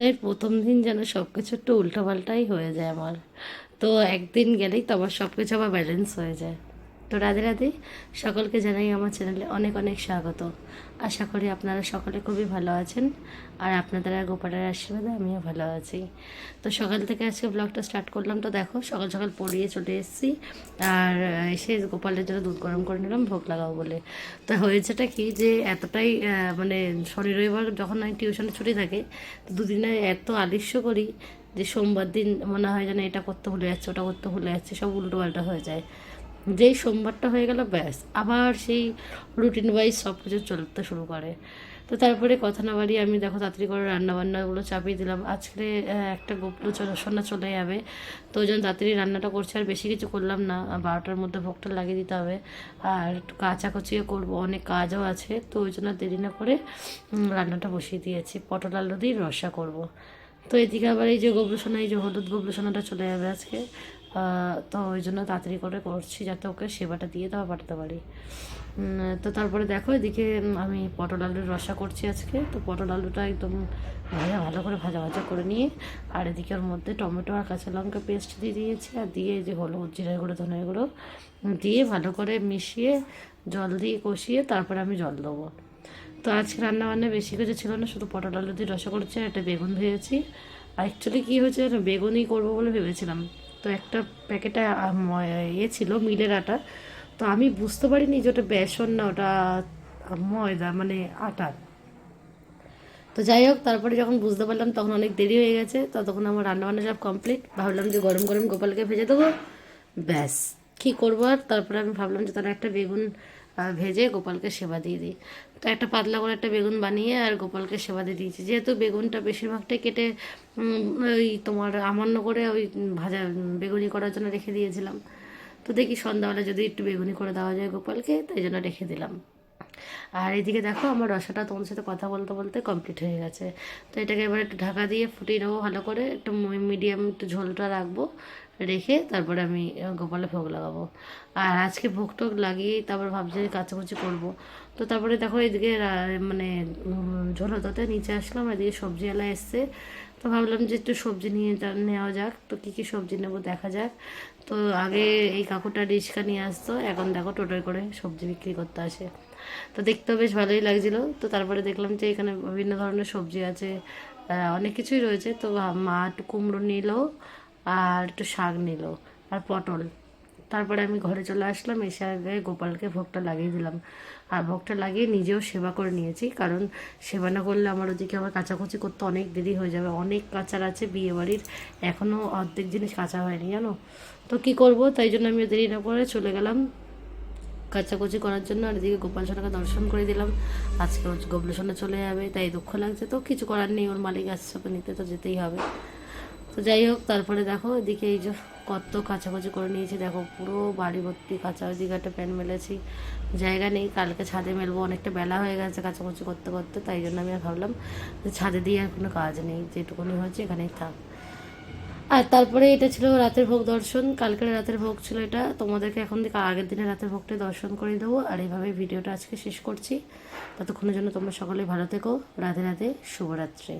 এই প্রথম দিন যেন সব কিছু একটু উল্টোপাল্টাই হয়ে যায় আমার। তো একদিন গেলেই তো আমার সব কিছু আবার ব্যালেন্স হয়ে যায়। তো রাধে রাধে, সকলকে জানাই আমার চ্যানেলে অনেক অনেক স্বাগত। আশা করি আপনারা সকলে খুবই ভালো আছেন আর আপনাদের আর গোপালের আশীর্বাদে আমিও ভালো আছি। তো সকাল থেকে আজকে ব্লগটা স্টার্ট করলাম। তো দেখো, সকাল সকাল পড়িয়ে চলে এসেছি আর এসে গোপালের জন্য দুধ গরম করে নিলাম, ভোগ লাগাবো বলে। তো হয়েছেটা কি যে এতটাই মানে শনি রবিবার যখন আমি টিউশনে ছুটি থাকে, তো দুদিনে এত আলিস্য করি যে সোমবার দিন মনে হয় যেন এটা করতে ভুলে যাচ্ছে, ওটা করতে ভুলে যাচ্ছে, সব উল্টো পাল্টা হয়ে যায়। যেই সোমবারটা হয়ে গেল, ব্যাস। আবার সেই রুটিন ওয়াইজ সব কিছু চলতে শুরু করে। তো তারপরে কথা না বাড়িয়ে আমি দেখো তাড়াতাড়ি করে রান্নাবান্নাগুলো চাপিয়ে দিলাম। আজকে একটা গোপলো সোনা চলে যাবে। তো ওই জন্য তাড়াতাড়ি রান্নাটা করছি, আর বেশি কিছু করলাম না। বারোটার মধ্যে ভোগটা লাগিয়ে দিতে হবে। আর একটু কাচাকুচিও করব, অনেক কাজও আছে। তো ওই জন্য দেরি না করে রান্নাটা বসিয়ে দিয়েছি। পটল, আলু দিয়ে রসা করব। তো এদিকে আবার এই যে গোবলসোনা এই যে হলুদ গোবলসোনাটা চলে যাবে আজকে। তো ওই জন্য তাড়াতাড়ি করে করছি যাতে ওকে সেবাটা দিয়ে দেওয়া পাঠাতে পারি তো তারপরে দেখো এদিকে আমি পটল আলুর রসা করছি আজকে। তো পটল আলুটা একদম ভাজা, ভালো করে ভাজা ভাজা করে নিয়ে, আর এদিকে ওর মধ্যে টমেটো আর কাঁচা লঙ্কা পেস্ট দিয়ে দিয়েছি, আর দিয়ে এই যে হলুদ জিরে গুঁড়ো ধনে গুঁড়ো দিয়ে ভালো করে মিশিয়ে জল দিয়ে কষিয়ে তারপরে আমি জল দেবো। তো আজকে রান্না বান্না বেশি কিছু ছিল না, শুধু পটল আলু দিয়ে রসা করেছি আর একটা বেগুন ভেজেছি। আর অ্যাকচুয়ালি কী হয়েছে বেগুনই করব বলে ভেবেছিলাম। তো একটা প্যাকেটে ইয়ে ছিল মিলের আটা। তো আমি বুঝতে পারিনি যে ওটা বেসন না, ওটা ময়দা মানে আটা। তো যাই হোক, তারপরে যখন বুঝতে পারলাম তখন অনেক দেরি হয়ে গেছে। ততক্ষণ আমার রান্নাবান্না সব কমপ্লিট ভাবলাম যে গরম গরম গোপালকে ভেজে দেবো। ব্যাস। কী করব আর? তারপরে আমি ভাবলাম যে তারা একটা বেগুন ভেজে গোপালকে সেবা দিয়ে দিই। তো একটা পাতলা করে একটা বেগুন বানিয়ে আর গোপালকে সেবা দিয়ে দিয়েছি। যেহেতু বেগুনটা বেশিরভাগটাই কেটে ওই তোমার আমান্য করে ওই ভাজা, বেগুনি করার জন্য রেখে দিয়েছিলাম। তো দেখি সন্ধ্যাবেলা যদি একটু বেগুনি করে দেওয়া যায় গোপালকে, তাই জন্য রেখে দিলাম। আর এদিকে দেখো আমার রসাটা তোমার সাথে কথা বলতে বলতে কমপ্লিট হয়ে গেছে। তো এটাকে এবার একটু ঢাকা দিয়ে ফুটিয়ে নেব ভালো করে। একটু মিডিয়াম একটু ঝোলটা রাখব, রেখে তারপরে আমি গোপালে ভোগ লাগাবো। আর আজকে ভোগ টোগ লাগিয়ে তারপর ভাবছি কাচাকুচি করব। তো তারপরে দেখো এদিকে মানে ঝোল হতে নিচে আসলাম, এদিকে সবজিওয়ালা এসছে। তো ভাবলাম যে একটু সবজি নিয়ে নেওয়া যাক। তো কী কী সবজি নেব দেখা যাক। তো আগে এই কাকুটা রিক্সা নিয়ে আসতো, এখন দেখো টোটোয় করে সবজি বিক্রি করতে আসে। তো দেখতেও বেশ ভালোই লাগছিল। তো তারপরে দেখলাম যে এখানে বিভিন্ন ধরনের সবজি আছে অনেক কিছুই রয়েছে। তো মা একটু কুমড়ো নিল আর একটু শাক নিল আর পটল। তারপরে আমি ঘরে চলে আসলাম, এসে আগে গোপালকে ভোগটা লাগিয়ে দিলাম। আর ভোগটা লাগিয়ে নিজেও সেবা করে নিয়েছি, কারণ সেবা না করলে আমার ওদিকে আবার কাচাকুচি করতে অনেক দেরি হয়ে যাবে। অনেক কাঁচার আছে বিয়ে বাড়ির এখনও অর্ধেক জিনিস কাঁচা হয়নি, জানো? তো কি করব? তাই জন্য আমি দেরি না করে চলে গেলাম। কাচাকুচি করার জন্য আর এদিকে গোপাল সোনাকে দর্শন করে দিলাম। আজকে গবলু সোনা চলে যাবে, তাই দুঃখ লাগছে তো, কিছু করার নেই, ওর মালিক আসছে, ওকে নিতে তো যেতেই হবে। তো যাই হোক, তারপরে দেখো, এদিকে এই যে কত কাচাকুচি করে নিয়েছি, দেখো পুরো বাড়ি ভর্তি কাঁচা ওইদিকে একটা প্যান মেলেছি। জায়গা নেই, কালকে ছাদে মেলবো, অনেকটা বেলা হয়ে গেছে কাচাকুচি করতে করতে, তাই জন্য আমি আর ভাবলাম যে ছাদে দিয়ে আর কোনো কাজ নেই, যেটুকুনি হয়েছে এখানেই থাক। আর তারপরে এটা ছিল রাতের ভোগ দর্শন। কালকের রাতের ভোগ ছিল এটা। তোমাদেরকে এখন থেকে আগের দিনে রাতের ভোগটা দর্শন করে দেবো আর এইভাবে ভিডিওটা আজকে শেষ করছি। ততক্ষণের জন্য তোমরা সকলে ভালো থেকো। রাতে রাতে শুভরাত্রি।